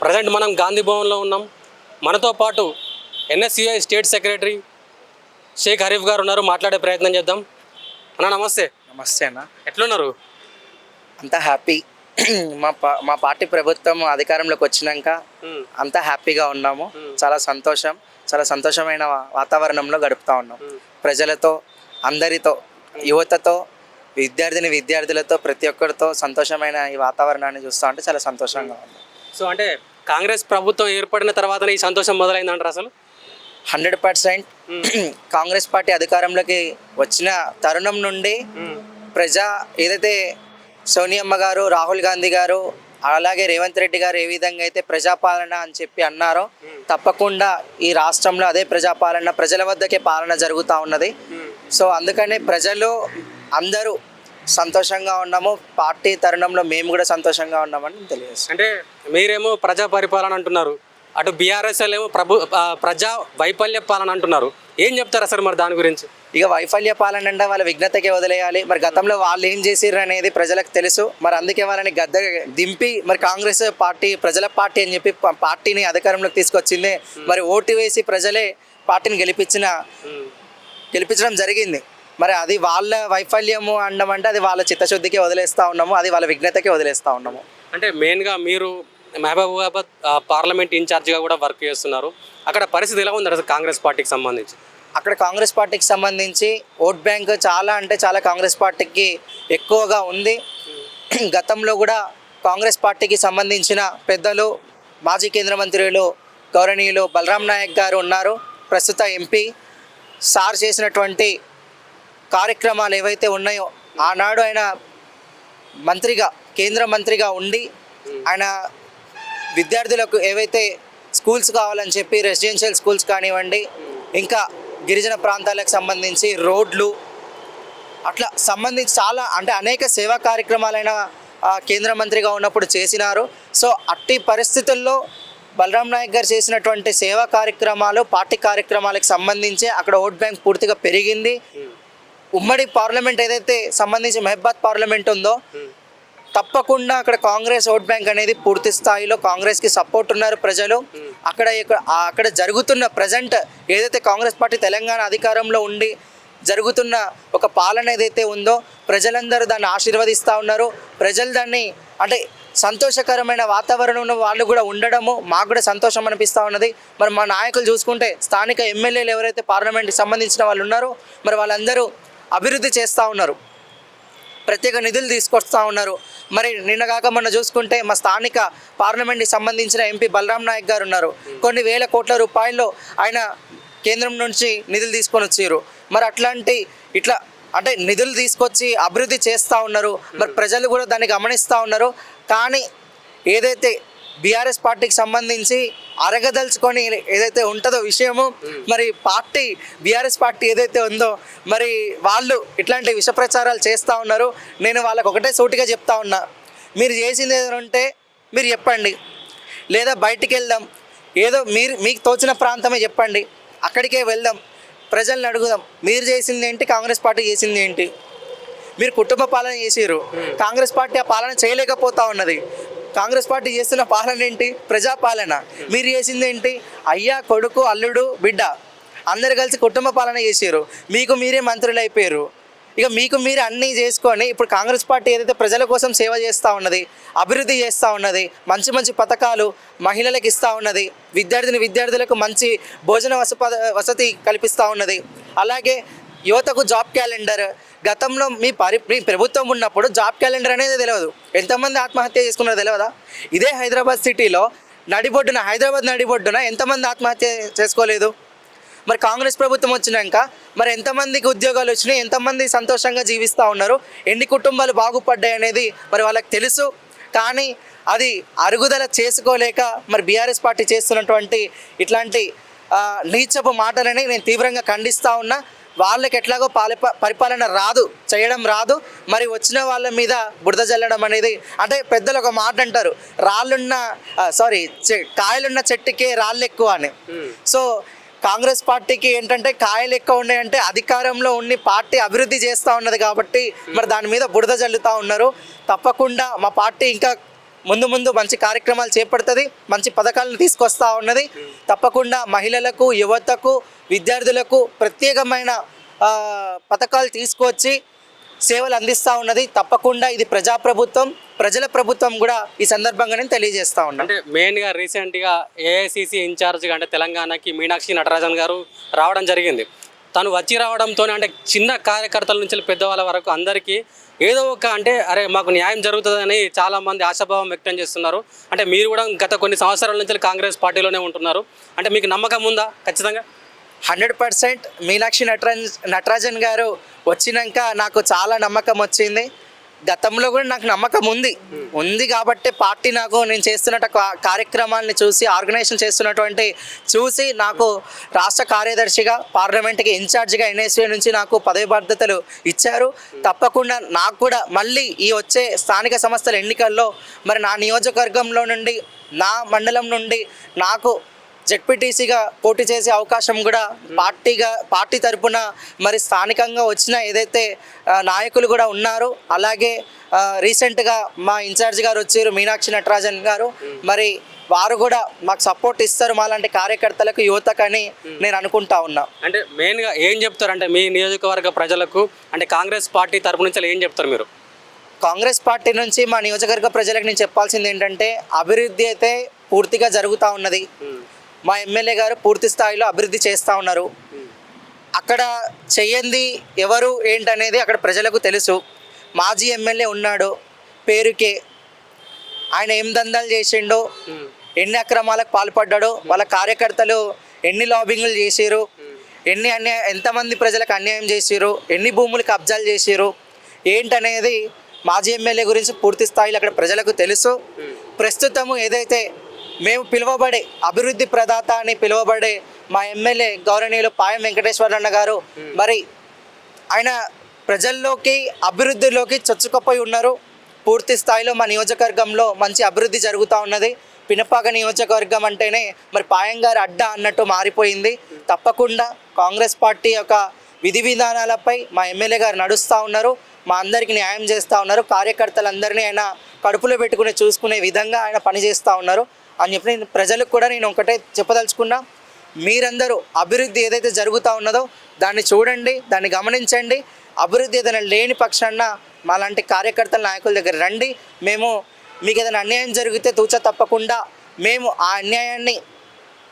Present మనం గాంధీ భవన్లో ఉన్నాం. మనతో పాటు NSUI state secretary Sheikh Harif గారు ఉన్నారు. మాట్లాడే ప్రయత్నం చేద్దాం. అన్న నమస్తే. నమస్తే అన్న. ఎట్లున్నారు? అంతా హ్యాపీ. మా పా మా పార్టీ ప్రభుత్వం అధికారంలోకి వచ్చినాక. అంతా హ్యాపీగా ఉన్నాము. చాలా సంతోషం. చాలా సంతోషమైన వాతావరణంలో గడుపుతా ఉన్నాం. ప్రజలతో అందరితో యువతతో విద్యార్థిని విద్యార్థులతో ప్రతి ఒక్కరితో సంతోషమైన ఈ వాతావరణాన్ని చూస్తూ ఉంటే చాలా సంతోషంగా ఉంది. సో అంటే కాంగ్రెస్ ప్రభుత్వం ఏర్పడిన తర్వాతనే ఈ సంతోషం మొదలైందంటారు అసలు? Hundred percent. కాంగ్రెస్ పార్టీ అధికారంలోకి వచ్చిన తరుణం నుండి ప్రజా ఏదైతే సోనియమ్మ గారు రాహుల్ గాంధీ గారు అలాగే రేవంత్ రెడ్డి గారు ఏ విధంగా అయితే ప్రజాపాలన అని చెప్పి అన్నారో తప్పకుండా ఈ రాష్ట్రంలో అదే ప్రజాపాలన ప్రజల వద్దకే పాలన జరుగుతూ ఉన్నది. సో అందుకనే ప్రజలు అందరూ సంతోషంగా ఉన్నాము. పార్టీ తరుణంలో మేము కూడా సంతోషంగా ఉన్నామని తెలియజేస్తాం అంటే మీరేమో ప్రజా పరిపాలన అంటున్నారు. అటు బీఆర్ఎస్ఎల్ ఏమో ప్రభు ప్రజా వైఫల్య పాలన అంటున్నారు. ఏం చెప్తారు అసలు మరి దాని గురించి? ఇక వైఫల్య పాలన అంటే వాళ్ళ విఘ్నతకే వదిలేయాలి. మరి గతంలో వాళ్ళు ఏం చేసిర్రు అనేది ప్రజలకు తెలుసు. మరి అందుకే వాళ్ళని గద్ద దింపి మరి కాంగ్రెస్ పార్టీ ప్రజల పార్టీ అని చెప్పి పార్టీని అధికారంలోకి తీసుకొచ్చింది. మరి ఓటు వేసి ప్రజలే పార్టీని గెలిపించిన గెలిపించడం జరిగింది. మరి అది వాళ్ళ వైఫల్యము అనడం అంటే అది వాళ్ళ చిత్తశుద్ధికి వదిలేస్తూ ఉన్నాము అది వాళ్ళ విఘ్నతకే వదిలేస్తూ ఉన్నాము. అంటే మెయిన్గా మీరు మహబూబాబాద్ పార్లమెంట్ ఇన్ఛార్జ్గా కూడా వర్క్ చేస్తున్నారు. అక్కడ పరిస్థితి ఎలా ఉంది కాంగ్రెస్ పార్టీకి సంబంధించి? అక్కడ కాంగ్రెస్ పార్టీకి సంబంధించి ఓట్ బ్యాంక్ చాలా అంటే చాలా కాంగ్రెస్ పార్టీకి ఎక్కువగా ఉంది. గతంలో కూడా కాంగ్రెస్ పార్టీకి సంబంధించిన పెద్దలు మాజీ కేంద్ర మంత్రులు గౌరవనీయులు బలరాం నాయక్ గారు ఉన్నారు. ప్రస్తుత ఎంపీ సార్ చేసినటువంటి కార్యక్రమాలు ఏవైతే ఉన్నాయో ఆనాడు ఆయన మంత్రిగా కేంద్ర మంత్రిగా ఉండి ఆయన విద్యార్థులకు ఏవైతే స్కూల్స్ కావాలని చెప్పి రెసిడెన్షియల్ స్కూల్స్ కానివ్వండి ఇంకా గిరిజన ప్రాంతాలకు సంబంధించి రోడ్లు అట్లా సంబంధించి చాలా అంటే అనేక సేవా కార్యక్రమాలైన కేంద్ర మంత్రిగా ఉన్నప్పుడు చేసినారు. సో అట్టి పరిస్థితుల్లో బలరాం నాయక్ గారు చేసినటువంటి సేవా కార్యక్రమాలు పార్టీ కార్యక్రమాలకు సంబంధించి అక్కడ ఓట్ బ్యాంక్ పూర్తిగా పెరిగింది. ఉమ్మడి పార్లమెంట్ ఏదైతే సంబంధించి మెహబాద్ పార్లమెంట్ ఉందో తప్పకుండా అక్కడ కాంగ్రెస్ ఓట్ బ్యాంక్ అనేది పూర్తి స్థాయిలో కాంగ్రెస్కి సపోర్ట్ ఉన్నారు ప్రజలు. అక్కడ ఇక్కడ- అక్కడ జరుగుతున్న ప్రజెంట్ ఏదైతే కాంగ్రెస్ పార్టీ తెలంగాణ అధికారంలో ఉండి జరుగుతున్న ఒక పాలన ఏదైతే ఉందో ప్రజలందరూ దాన్ని ఆశీర్వదిస్తూ ఉన్నారు. ప్రజలు దాన్ని అంటే సంతోషకరమైన వాతావరణంలో వాళ్ళు కూడా ఉండడము మాకు కూడా సంతోషం అనిపిస్తూ ఉన్నది. మరి మా నాయకులు చూసుకుంటే స్థానిక ఎమ్మెల్యేలు ఎవరైతే పార్లమెంట్కి సంబంధించిన వాళ్ళు ఉన్నారో మరి వాళ్ళందరూ అభివృద్ధి చేస్తూ ఉన్నారు. ప్రత్యేక నిధులు తీసుకొస్తా ఉన్నారు. మరి నిన్నగాక మొన్న చూసుకుంటే మా స్థానిక పార్లమెంట్కి సంబంధించిన ఎంపీ బలరాం నాయక్ గారు ఉన్నారు. కొన్ని వేల కోట్ల రూపాయల్లో ఆయన కేంద్రం నుంచి నిధులు తీసుకొని వచ్చారు మరి అట్లాంటి ఇట్లా అంటే నిధులు తీసుకొచ్చి అభివృద్ధి చేస్తూ ఉన్నారు. మరి ప్రజలు కూడా దాన్ని గమనిస్తూ ఉన్నారు. కానీ ఏదైతే బీఆర్ఎస్ పార్టీకి సంబంధించి అరగదలుచుకొని ఏదైతే ఉంటుందో విషయము మరి పార్టీ బీఆర్ఎస్ పార్టీ ఏదైతే ఉందో మరి వాళ్ళు ఇట్లాంటి విష ప్రచారాలు చేస్తూ ఉన్నారు. నేను వాళ్ళకి ఒకటే సూటిగా చెప్తా ఉన్నా. మీరు చేసింది ఏదైనా ఉంటే మీరు చెప్పండి. లేదా బయటికి వెళ్దాం. ఏదో మీరు మీకు తోచిన ప్రాంతమే చెప్పండి. అక్కడికే వెళ్దాం. ప్రజల్ని అడుగుదాం. మీరు చేసింది ఏంటి? కాంగ్రెస్ పార్టీ చేసింది ఏంటి? మీరు కుటుంబ పాలన చేసారు కాంగ్రెస్ పార్టీ ఆ పాలన చేయలేకపోతా ఉన్నది. కాంగ్రెస్ పార్టీ చేస్తున్న పాలన ఏంటి? ప్రజాపాలన. మీరు చేసింది ఏంటి? అయ్యా కొడుకు అల్లుడు బిడ్డ అందరు కలిసి కుటుంబ పాలన చేశారు మీకు మీరే మంత్రులు అయిపోయారు ఇక మీకు మీరు అన్నీ చేసుకొని ఇప్పుడు కాంగ్రెస్ పార్టీ ఏదైతే ప్రజల కోసం సేవ చేస్తూ ఉన్నది అభివృద్ధి చేస్తూ ఉన్నది మంచి మంచి పథకాలు మహిళలకు ఇస్తూ ఉన్నది విద్యార్థిని విద్యార్థులకు మంచి భోజన వసప వసతి కల్పిస్తూ ఉన్నది. అలాగే యువతకు జాబ్ క్యాలెండర్. గతంలో మీ పరి మీ ప్రభుత్వం ఉన్నప్పుడు జాబ్ క్యాలెండర్ అనేది తెలియదు ఎంతమంది ఆత్మహత్య చేసుకున్నారో తెలియదా ఇదే హైదరాబాద్ సిటీలో నడిబొడ్డున హైదరాబాద్ నడిబొడ్డున ఎంతమంది ఆత్మహత్య చేసుకోలేదు? మరి కాంగ్రెస్ ప్రభుత్వం వచ్చినాక మరి ఎంతమందికి ఉద్యోగాలు వచ్చినాయి? ఎంతమంది సంతోషంగా జీవిస్తూ ఉన్నారు? ఎన్ని కుటుంబాలు బాగుపడ్డాయి అనేది మరి వాళ్ళకి తెలుసు. కానీ అది అరుగుదల చేసుకోలేక మరి బీఆర్ఎస్ పార్టీ చేస్తున్నటువంటి ఇట్లాంటి నీచపు మాటలని నేను తీవ్రంగా ఖండిస్తూ ఉన్నా. వాళ్ళకి ఎట్లాగో పాలిప పరిపాలన రాదు చేయడం రాదు. మరి వచ్చిన వాళ్ళ మీద బురద జల్లడం అనేది అంటే పెద్దలు ఒక మాట అంటారు రాళ్ళున్న సారీ కాయలున్న చెట్టుకే రాళ్ళు ఎక్కువ అని. సో కాంగ్రెస్ పార్టీకి ఏంటంటే కాయలు ఎక్కువ ఉన్నాయంటే అధికారంలో ఉండి పార్టీ అభివృద్ధి చేస్తూ ఉన్నది కాబట్టి మరి దాని మీద బురద జల్లుతూ ఉన్నారు. తప్పకుండా మా పార్టీ ఇంకా ముందు ముందు మంచి కార్యక్రమాలు చేపడుతుంది మంచి పథకాలను తీసుకొస్తా ఉన్నది. తప్పకుండా మహిళలకు యువతకు విద్యార్థులకు ప్రత్యేకమైన పథకాలు తీసుకొచ్చి సేవలు అందిస్తూ ఉన్నది. తప్పకుండా ఇది ప్రజాప్రభుత్వం ప్రజల ప్రభుత్వం కూడా ఈ సందర్భంగా నేను తెలియజేస్తా ఉన్నాను అంటే మెయిన్గా రీసెంట్గా ఏఐసిసి ఇన్ఛార్జ్గా అంటే తెలంగాణకి మీనాక్షి నటరాజన్ గారు రావడం జరిగింది. తను వచ్చి రావడంతో అంటే చిన్న కార్యకర్తల నుంచి పెద్దవాళ్ళ వరకు అందరికీ ఏదో ఒక అంటే అరే మాకు న్యాయం జరుగుతుందని చాలామంది ఆశాభావం వ్యక్తం చేస్తున్నారు. అంటే మీరు కూడా గత కొన్ని సంవత్సరాల నుంచి కాంగ్రెస్ పార్టీలోనే ఉంటున్నారు. అంటే మీకు నమ్మకం ఉందా? ఖచ్చితంగా. హండ్రెడ్ పర్సెంట్ మీనాక్షి నటరాజ్ నటరాజన్ గారు వచ్చినాక నాకు చాలా నమ్మకం వచ్చింది. గతంలో కూడా నాకు నమ్మకం ఉంది. ఉంది కాబట్టి పార్టీ నాకు నేను చేస్తున్న కార్యక్రమాలని చూసి ఆర్గనైజేషన్ చేస్తున్నటువంటి చూసి నాకు రాష్ట్ర కార్యదర్శిగా పార్లమెంట్కి ఇన్ఛార్జిగా ఎన్ఎస్వీ నుంచి నాకు పదవి బాధ్యతలు ఇచ్చారు. తప్పకుండా నాకు కూడా మళ్ళీ ఈ వచ్చే స్థానిక సంస్థల ఎన్నికల్లో మరి నా నియోజకవర్గంలో నుండి నా మండలం నుండి నాకు జెడ్పీటీసీగా పోటీ చేసే అవకాశం కూడా పార్టీగా పార్టీ తరపున మరి స్థానికంగా వచ్చిన ఏదైతే నాయకులు కూడా ఉన్నారు. అలాగే రీసెంట్గా మా ఇన్ఛార్జ్ గారు వచ్చారు మీనాక్షి నటరాజన్ గారు. మరి వారు కూడా మాకు సపోర్ట్ ఇస్తారు మాలాంటి కార్యకర్తలకు యువతకని నేను అనుకుంటా ఉన్నా. అంటే మెయిన్గా ఏం చెప్తారు? అంటే మీ నియోజకవర్గ ప్రజలకు అంటే కాంగ్రెస్ పార్టీ తరపు నుంచి ఏం చెప్తారు మీరు? కాంగ్రెస్ పార్టీ నుంచి మా నియోజకవర్గ ప్రజలకు నేను చెప్పాల్సింది ఏంటంటే అభివృద్ధి అయితే పూర్తిగా జరుగుతూ ఉన్నది. మా ఎమ్మెల్యే గారు పూర్తి స్థాయిలో అభివృద్ధి చేస్తూ ఉన్నారు. అక్కడ చెయ్యంది ఎవరు ఏంటనేది అక్కడ ప్రజలకు తెలుసు. మాజీ ఎమ్మెల్యే ఉన్నాడు పేరుకే ఆయన ఏం దందాలు చేసిండో ఎన్ని అక్రమాలకు పాల్పడ్డాడో వాళ్ళ కార్యకర్తలు ఎన్ని లాబింగ్లు చేసిరు ఎన్ని అన్యాయ ఎంతమంది ప్రజలకు అన్యాయం చేసిరు ఎన్ని భూములు కబ్జాలు చేసిరు ఏంటనేది మాజీ ఎమ్మెల్యే గురించి పూర్తి స్థాయిలో అక్కడ ప్రజలకు తెలుసు. ప్రస్తుతము ఏదైతే మేము పిలువబడే అభివృద్ధి ప్రదాత అని పిలువబడే మా ఎమ్మెల్యే గౌరవనీయులు పాయం వెంకటేశ్వరన్న గారు. మరి ఆయన ప్రజల్లోకి అభివృద్ధిలోకి చొచ్చుకుపోయి ఉన్నారు. పూర్తి స్థాయిలో మా నియోజకవర్గంలో మంచి అభివృద్ధి జరుగుతూ ఉన్నది. పినపాక నియోజకవర్గం అంటేనే మరి పాయంగారు అడ్డా అన్నట్టు మారిపోయింది. తప్పకుండా కాంగ్రెస్ పార్టీ యొక్క విధి విధానాలపై మా ఎమ్మెల్యే గారు నడుస్తూ ఉన్నారు. మా అందరికీ న్యాయం చేస్తూ ఉన్నారు. కార్యకర్తలందరినీ ఆయన కడుపులో పెట్టుకుని చూసుకునే విధంగా ఆయన పనిచేస్తూ ఉన్నారు. అని చెప్పి నేను ప్రజలకు కూడా నేను ఒకటే చెప్పదలుచుకున్నా. మీరందరూ అభివృద్ధి ఏదైతే జరుగుతూ ఉన్నదో దాన్ని చూడండి దాన్ని గమనించండి. అభివృద్ధి ఏదైనా లేని పక్షాన మాలాంటి కార్యకర్తల నాయకుల దగ్గర రండి. మేము మీకు ఏదైనా అన్యాయం జరిగితే తూచ తప్పకుండా మేము ఆ అన్యాయాన్ని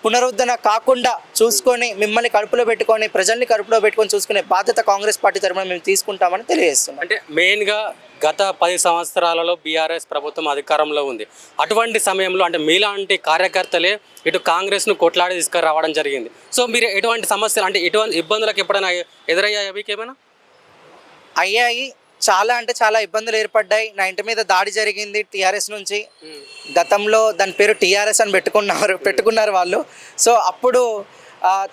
పునరుద్ధరణ కాకుండా చూసుకొని మిమ్మల్ని కడుపులో పెట్టుకొని ప్రజల్ని కడుపులో పెట్టుకొని చూసుకునే బాధ్యత కాంగ్రెస్ పార్టీ తరఫున మేము తీసుకుంటామని తెలియజేస్తున్నాం. అంటే మెయిన్గా గత పది సంవత్సరాలలో బీఆర్ఎస్ ప్రభుత్వం అధికారంలో ఉంది. అటువంటి సమయంలో అంటే మీలాంటి కార్యకర్తలే ఇటు కాంగ్రెస్ను కొట్లాడి తీసుకురావడం జరిగింది. సో మీరు ఎటువంటి సమస్యలు అంటే ఎటువంటి ఇబ్బందులకు ఎప్పుడైనా ఎదురయ్యాయా మీకు ఏమైనా అయ్యాయి. చాలా అంటే చాలా ఇబ్బందులు ఏర్పడ్డాయి. నా ఇంటి మీద దాడి జరిగింది టీఆర్ఎస్ నుంచి. గతంలో దాని పేరు టీఆర్ఎస్ అని పెట్టుకున్నారు పెట్టుకున్నారు వాళ్ళు. సో అప్పుడు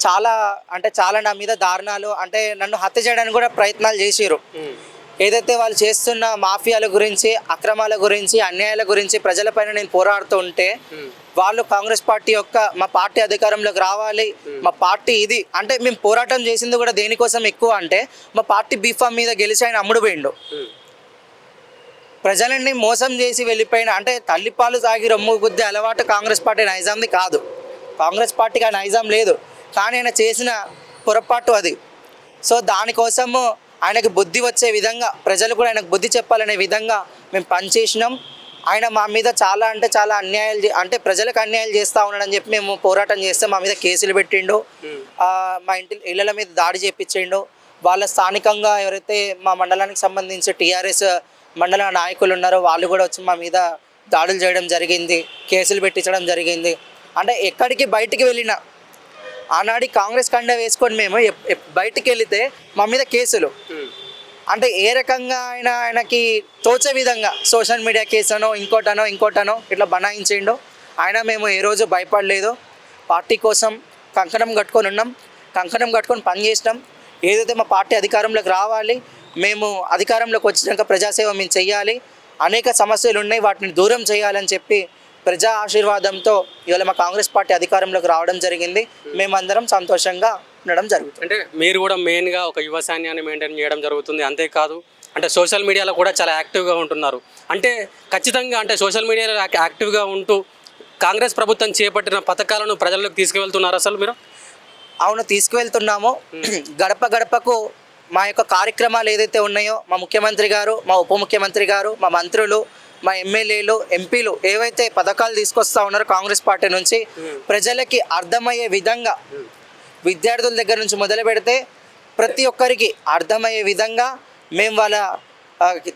చాలా అంటే చాలా నా మీద దారుణాలు అంటే నన్ను హత్య చేయడానికి కూడా ప్రయత్నాలు చేసిరు ఏదైతే వాళ్ళు చేస్తున్న మాఫియాల గురించి అక్రమాల గురించి అన్యాయాల గురించి ప్రజలపైన నేను పోరాడుతూ ఉంటే వాళ్ళు కాంగ్రెస్ పార్టీ యొక్క మా పార్టీ అధికారంలోకి రావాలి మా పార్టీ ఇది. అంటే మేము పోరాటం చేసింది కూడా దేనికోసం ఎక్కువ అంటే మా పార్టీ బీఫామ్ మీద గెలిచి ఆయన అమ్ముడు పోయిండు. ప్రజలని మోసం చేసి వెళ్ళిపోయిన అంటే తల్లిపాలు తాగి రొమ్ము గుద్దే అలవాటు కాంగ్రెస్ పార్టీ నైజాంది కాదు. కాంగ్రెస్ పార్టీకి ఆ నైజాం లేదు. కానీ ఆయన చేసిన పొరపాటు అది. సో దానికోసము ఆయనకు బుద్ధి వచ్చే విధంగా ప్రజలు కూడా ఆయనకు బుద్ధి చెప్పాలనే విధంగా మేము పనిచేసినాం. ఆయన మా మీద చాలా అంటే చాలా అన్యాయాలు చే- అంటే ప్రజలకు అన్యాయాలు చేస్తూ ఉన్నాడని చెప్పి మేము పోరాటం చేస్తే మా మీద కేసులు పెట్టిండు. మా ఇంటి ఇళ్ళ మీద దాడి చేపించిండు. వాళ్ళ స్థానికంగా ఎవరైతే మా మండలానికి సంబంధించి టీఆర్ఎస్ మండల నాయకులు ఉన్నారో వాళ్ళు కూడా వచ్చి మా మీద దాడులు చేయడం జరిగింది. కేసులు పెట్టించడం జరిగింది. అంటే ఎక్కడికి బయటికి వెళ్ళినా ఆనాడి కాంగ్రెస్ కండ వేసుకొని మేము బయటికి వెళితే మా మీద కేసులు. అంటే ఏ రకంగా ఆయన ఆయనకి తోచే విధంగా సోషల్ మీడియా కేసనో ఇంకోటనో ఇంకోటనో ఇట్లా బనాయించిండో ఆయన మేము ఏ రోజు భయపడలేదు. పార్టీ కోసం కంకణం కట్టుకొని ఉన్నాం. కంకణం కట్టుకొని పనిచేసినాం ఏదైతే మా పార్టీ అధికారంలోకి రావాలి మేము అధికారంలోకి వచ్చినాక ప్రజాసేవ మేము చెయ్యాలి. అనేక సమస్యలు ఉన్నాయి. వాటిని దూరం చేయాలని చెప్పి ప్రజా ఆశీర్వాదంతో ఇవాళ మా కాంగ్రెస్ పార్టీ అధికారంలోకి రావడం జరిగింది. మేమందరం సంతోషంగా ఉండడం జరుగుతుంది. అంటే మీరు కూడా మెయిన్గా ఒక యువ సైన్యాన్ని మెయింటైన్ చేయడం జరుగుతుంది అంతేకాదు అంటే సోషల్ మీడియాలో కూడా చాలా యాక్టివ్గా ఉంటున్నారు. అంటే ఖచ్చితంగా అంటే సోషల్ మీడియాలో యాక్- యాక్టివ్గా ఉంటూ కాంగ్రెస్ ప్రభుత్వం చేపట్టిన పథకాలను ప్రజల్లోకి తీసుకువెళ్తున్నారు అసలు మీరు? అవును తీసుకువెళ్తున్నాము. గడప గడపకు మా యొక్క కార్యక్రమాలు ఏదైతే ఉన్నాయో మా ముఖ్యమంత్రి గారు మా ఉప ముఖ్యమంత్రి గారు మా మంత్రులు మా ఎమ్మెల్యేలు ఎంపీలు ఏవైతే పథకాలు తీసుకొస్తా ఉన్నారో కాంగ్రెస్ పార్టీ నుంచి ప్రజలకి అర్థమయ్యే విధంగా విద్యార్థుల దగ్గర నుంచి మొదలు పెడితే ప్రతి ఒక్కరికి అర్థమయ్యే విధంగా మేము వాళ్ళ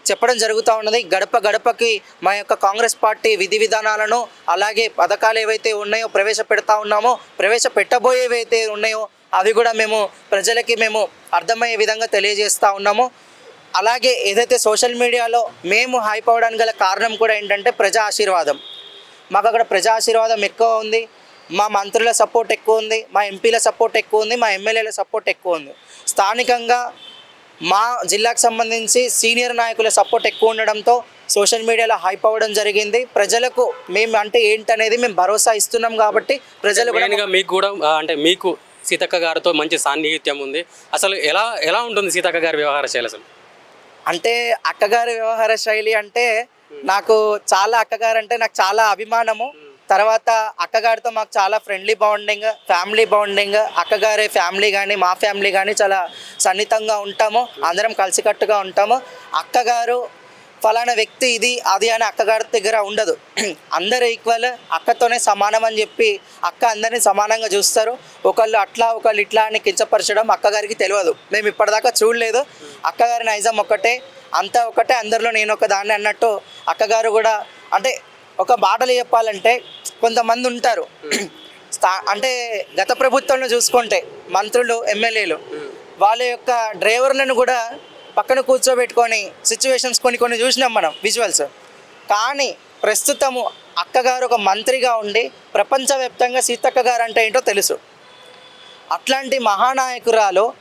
చెప్పడం జరుగుతూ ఉన్నది. గడప గడపకి మా యొక్క కాంగ్రెస్ పార్టీ విధి విధానాలను అలాగే పథకాలు ఏవైతే ఉన్నాయో ప్రవేశపెడతా ఉన్నామో ప్రవేశపెట్టబోయేవైతే ఉన్నాయో అవి కూడా మేము ప్రజలకి మేము అర్థమయ్యే విధంగా తెలియజేస్తూ ఉన్నాము. అలాగే ఏదైతే సోషల్ మీడియాలో మేము హైప్ అవడానికి గల కారణం కూడా ఏంటంటే ప్రజా ఆశీర్వాదం మాకు అక్కడ ప్రజా ఆశీర్వాదం ఎక్కువ ఉంది. మా మంత్రుల సపోర్ట్ ఎక్కువ ఉంది మా ఎంపీల సపోర్ట్ ఎక్కువ ఉంది మా ఎమ్మెల్యేల సపోర్ట్ ఎక్కువ ఉంది. స్థానికంగా మా జిల్లాకు సంబంధించి సీనియర్ నాయకుల సపోర్ట్ ఎక్కువ ఉండడంతో సోషల్ మీడియాలో హైప్ అవ్వడం జరిగింది. ప్రజలకు మేము అంటే ఏంటనేది మేము భరోసా ఇస్తున్నాం కాబట్టి ప్రజలు మీకు కూడా అంటే మీకు సీతక్క గారితో మంచి సాన్నిహిత్యం ఉంది. అసలు ఎలా ఎలా ఉంటుంది సీతక్క గారి వ్యవహార శైలి అసలు? అంటే అక్కగారి వ్యవహార శైలి అంటే నాకు చాలా అక్కగారు అంటే నాకు చాలా అభిమానము. తర్వాత అక్కగారితో మాకు చాలా ఫ్రెండ్లీ బాండింగ్ ఫ్యామిలీ బాండింగ్ అక్కగారి ఫ్యామిలీ కానీ మా ఫ్యామిలీ కానీ చాలా సన్నిహితంగా ఉంటాము. అందరం కలిసికట్టుగా ఉంటాము. అక్కగారు ఫలానా వ్యక్తి ఇది అది అని అక్కగారి దగ్గర ఉండదు. అందరు ఈక్వల్ అక్కతోనే సమానం అని చెప్పి అక్క అందరినీ సమానంగా చూస్తారు. ఒకళ్ళు అట్లా ఒకళ్ళు ఇట్లా అని కించపరచడం అక్కగారికి తెలియదు. మేము ఇప్పటిదాకా చూడలేదు. అక్కగారి నైజం ఒకటే అంతా ఒకటే అందరిలో నేను ఒక దాన్ని అన్నట్టు అక్కగారు కూడా అంటే ఒక మాటలు చెప్పాలంటే కొంతమంది ఉంటారు. స్థా- అంటే గత ప్రభుత్వంలో చూసుకుంటే మంత్రులు ఎమ్మెల్యేలు వాళ్ళ యొక్క డ్రైవర్లను కూడా పక్కన కూర్చోబెట్టుకొని సిచ్యువేషన్స్ కొన్ని కొన్ని చూసినాం మనం విజువల్స్. కానీ ప్రస్తుతము అక్కగారు ఒక మంత్రిగా ఉండి ప్రపంచవ్యాప్తంగా సీతక్క గారు అంటే ఏంటో తెలుసు. అట్లాంటి మహానాయకురాలు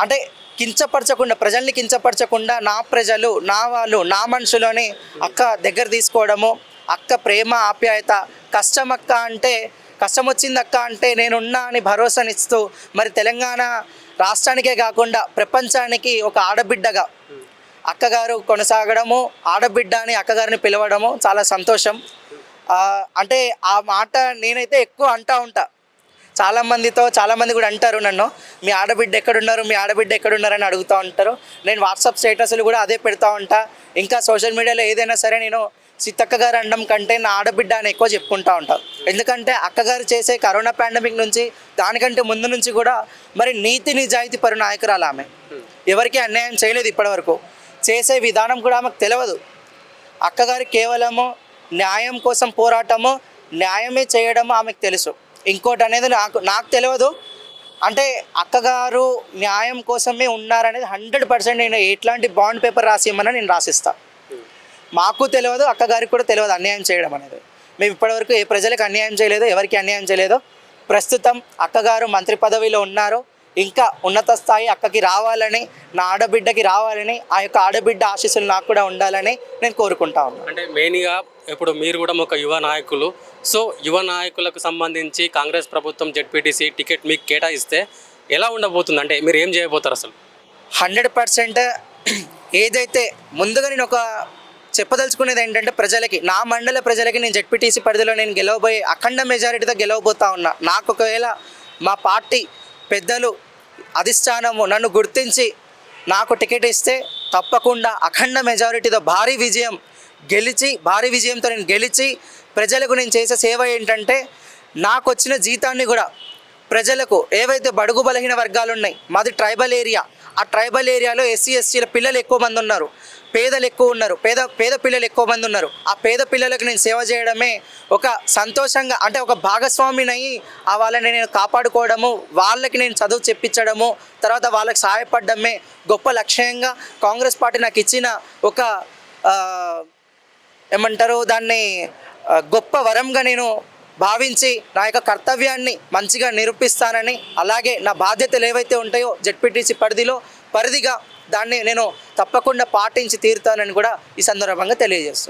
అంటే కించపరచకుండా ప్రజల్ని కించపరచకుండా నా ప్రజలు నా వాళ్ళు నా మనుషులని అక్క దగ్గర తీసుకోవడము అక్క ప్రేమ ఆప్యాయత. కష్టం అక్క అంటే కష్టం వచ్చింది అక్క అంటే నేనున్నా అని భరోసానిస్తూ మరి తెలంగాణ రాష్ట్రానికే కాకుండా ప్రపంచానికి ఒక ఆడబిడ్డగా. అక్కగారు కొనసాగడము ఆడబిడ్డ అని అక్కగారిని పిలవడము చాలా సంతోషం. అంటే ఆ మాట నేనైతే ఎక్కువ అంటా ఉంటా. చాలామందితో చాలామంది కూడా అంటారు నన్ను మీ ఆడబిడ్డ ఎక్కడున్నారు? మీ ఆడబిడ్డ ఎక్కడున్నారు? అని అడుగుతూ ఉంటారు. నేను వాట్సాప్ స్టేటస్లు కూడా అదే పెడతా ఉంటా. ఇంకా సోషల్ మీడియాలో ఏదైనా సరే నేను సీతక్క అనడం కంటే నా ఆడబిడ్డ అని ఎక్కువ చెప్పుకుంటా ఉంటారు. ఎందుకంటే అక్కగారు చేసే కరోనా పాండమిక్ నుంచి దానికంటే ముందు నుంచి కూడా మరి నీతి నిజాయితీ పరు నాయకురాలు ఆమె. ఎవరికి అన్యాయం చేయలేదు ఇప్పటివరకు. చేసే విధానం కూడా ఆమెకు తెలియదు అక్కగారు కేవలము న్యాయం కోసం పోరాటము న్యాయమే చేయడము ఆమెకు తెలుసు. ఇంకోటి అనేది నాకు నాకు తెలియదు అంటే అక్కగారు న్యాయం కోసమే ఉన్నారనేది హండ్రెడ్ పర్సెంట్ నేను ఎట్లాంటి బాండ్ పేపర్ రాసి ఇమ్మని నేను రాసిస్తా. మాకు తెలియదు అక్కగారికి కూడా తెలియదు అన్యాయం చేయడం అనేది. మేము ఇప్పటివరకు ఏ ప్రజలకు అన్యాయం చేయలేదు ఎవరికి అన్యాయం చేయలేదు. ప్రస్తుతం అక్కగారు మంత్రి పదవిలో ఉన్నారు. ఇంకా ఉన్నత స్థాయి అక్కకి రావాలని నా ఆడబిడ్డకి రావాలని ఆ యొక్క ఆడబిడ్డ ఆశీస్సులు నాకు కూడా ఉండాలని నేను కోరుకుంటా ఉన్నాను అంటే మెయిన్గా ఇప్పుడు మీరు కూడా ఒక యువ నాయకులు. సో యువ నాయకులకు సంబంధించి కాంగ్రెస్ ప్రభుత్వం జెడ్పీటీసీ టికెట్ మీకు కేటాయిస్తే ఎలా ఉండబోతుంది? అంటే మీరు ఏం చేయబోతారు అసలు? హండ్రెడ్ పర్సెంట్ ఏదైతే ముందుగా నేను ఒక చెప్పదలుచుకునేది ఏంటంటే ప్రజలకి నా మండల ప్రజలకి నేను జెడ్పీటీసీ పరిధిలో నేను గెలవబోయే అఖండ మెజారిటీతో గెలవబోతా ఉన్నా. నాకు ఒకవేళ మా పార్టీ పెద్దలు అధిష్టానము నన్ను గుర్తించి నాకు టికెట్ ఇస్తే తప్పకుండా అఖండ మెజారిటీతో భారీ విజయం గెలిచి భారీ విజయంతో నేను గెలిచి ప్రజలకు నేను చేసే సేవ ఏంటంటే నాకు వచ్చిన జీతాన్ని కూడా ప్రజలకు ఏవైతే బడుగు బలహీన వర్గాలు ఉన్నాయి మాది ట్రైబల్ ఏరియా. ఆ ట్రైబల్ ఏరియాలో ఎస్సీ ఎస్సీల పిల్లలు ఎక్కువ మంది ఉన్నారు. పేదలు ఎక్కువ ఉన్నారు. పేద పేద పిల్లలు ఎక్కువ మంది ఉన్నారు. ఆ పేద పిల్లలకు నేను సేవ చేయడమే ఒక సంతోషంగా అంటే ఒక భాగస్వామినయ్యి ఆ వాళ్ళని నేను కాపాడుకోవడము వాళ్ళకి నేను చదువు చెప్పించడము తర్వాత వాళ్ళకి సహాయపడడమే గొప్ప లక్ష్యంగా కాంగ్రెస్ పార్టీ నాకు ఇచ్చిన ఒక ఏమంటారు దాన్ని గొప్ప వరంగా నేను భావించి నా యొక్క కర్తవ్యాన్ని మంచిగా నిరూపిస్తానని అలాగే నా బాధ్యతలు ఏవైతే ఉంటాయో జెడ్పీటీసీ పరిధిలో పరిధిగా దాన్ని నేను తప్పకుండా పాటించి తీరుతానని కూడా ఈ సందర్భంగా తెలియజేస్తున్నాను.